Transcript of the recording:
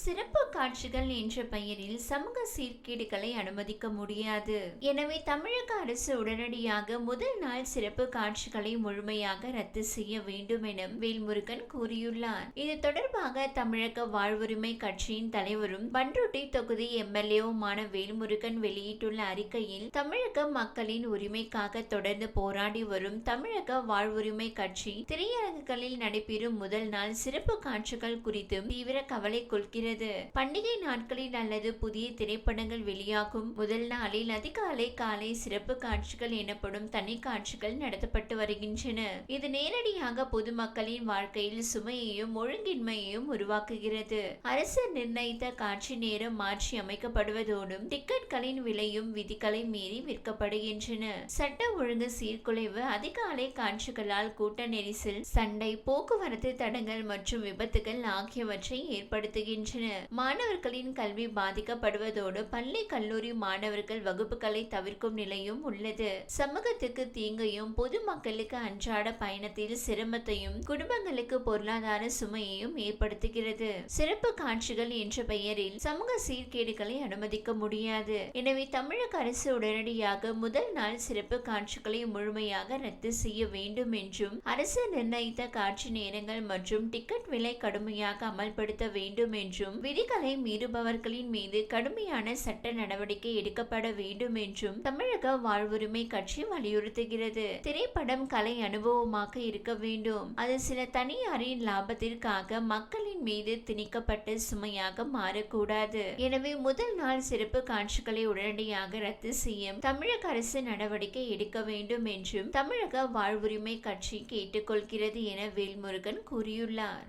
சிறப்பு காட்சிகள் என்ற பெயரில் சமூக சீர்கேடுகளை அனுமதிக்க முடியாது. எனவே தமிழக அரசு உடனடியாக முதல் நாள் சிறப்பு காட்சிகளை முழுமையாக ரத்து செய்ய வேண்டும் என வேல்முருகன் கூறியுள்ளார். இது தொடர்பாக தமிழக வாழ்வுரிமை கட்சியின் தலைவரும் பன்ருட்டி தொகுதி எம்எல்ஏவுமான வேல்முருகன் வெளியிட்டுள்ள அறிக்கையில் தமிழக மக்களின் உரிமைக்காக தொடர்ந்து போராடி வரும் தமிழக வாழ்வுரிமை கட்சி திரையரங்குகளில் நடைபெறும் முதல் நாள் சிறப்பு காட்சிகள் குறித்தும் தீவிர கவலை கொள்கிறது பண்டிகை நாட்களில் அல்லது புதிய திரைப்படங்கள் வெளியாகும் முதல் நாளில் அதிகாலை காலை சிறப்பு காட்சிகள் எனப்படும் தனி காட்சிகள் நடத்தப்பட்டு வருகின்றன. இது நேரடியாக பொதுமக்களின் வாழ்க்கையில் சுமையையும் ஒழுங்கின்மையையும் உருவாக்குகிறது. அரசு நிர்ணயித்த காட்சி நேரம் மாற்றி அமைக்கப்படுவதோடும் டிக்கெட்களின் விலையும் விதிகளை மீறி விற்கப்படுகின்றன. சட்ட ஒழுங்கு சீர்குலைவு அதிகாலை காட்சிகளால் கூட்ட நெரிசல் சண்டை போக்குவரத்து தடங்கள் மற்றும் விபத்துகள் ஆகியவற்றை ஏற்படுத்துகின்றன. மாணவர்களின் கல்வி பாதிக்கப்படுவதோடு பள்ளி கல்லூரி மாணவர்கள் வகுப்புகளை தவிர்க்கும் நிலையும் உள்ளது. சமூகத்துக்கு தீங்கையும் பொதுமக்களுக்கு அன்றாட பயணத்தில் சிரமத்தையும் குடும்பங்களுக்கு பொருளாதார சுமையையும் ஏற்படுத்துகிறது. சிறப்பு காட்சிகள் என்ற பெயரில் சமூக சீர்கேடுகளை அனுமதிக்க முடியாது. எனவே தமிழக அரசு உடனடியாக முதல் நாள் சிறப்பு காட்சிகளை முழுமையாக ரத்து செய்ய வேண்டும் என்றும் அரசு நிர்ணயித்த காட்சி நேரங்கள் மற்றும் டிக்கெட் விலை கடுமையாக அமல்படுத்த வேண்டும் என்றும் விதிகளை மீறுபவர்களின் மீது கடுமையான சட்ட நடவடிக்கை எடுக்கப்பட வேண்டும் என்றும் தமிழக வாழ்வுரிமை கட்சி வலியுறுத்துகிறது. திரைப்படம் கலை அனுபவமாக இருக்க வேண்டும். அது சில தனியாரின் லாபத்திற்காக மக்களின் மீது திணிக்கப்பட்ட சுமையாக மாறக்கூடாது. எனவே முதல் நாள் சிறப்பு காட்சிகளை உடனடியாக ரத்து செய்யும் தமிழக அரசு நடவடிக்கை எடுக்க வேண்டும் என்றும் தமிழக வாழ்வுரிமை கட்சி கேட்டுக்கொள்கிறது என வேல்முருகன் கூறியுள்ளார்.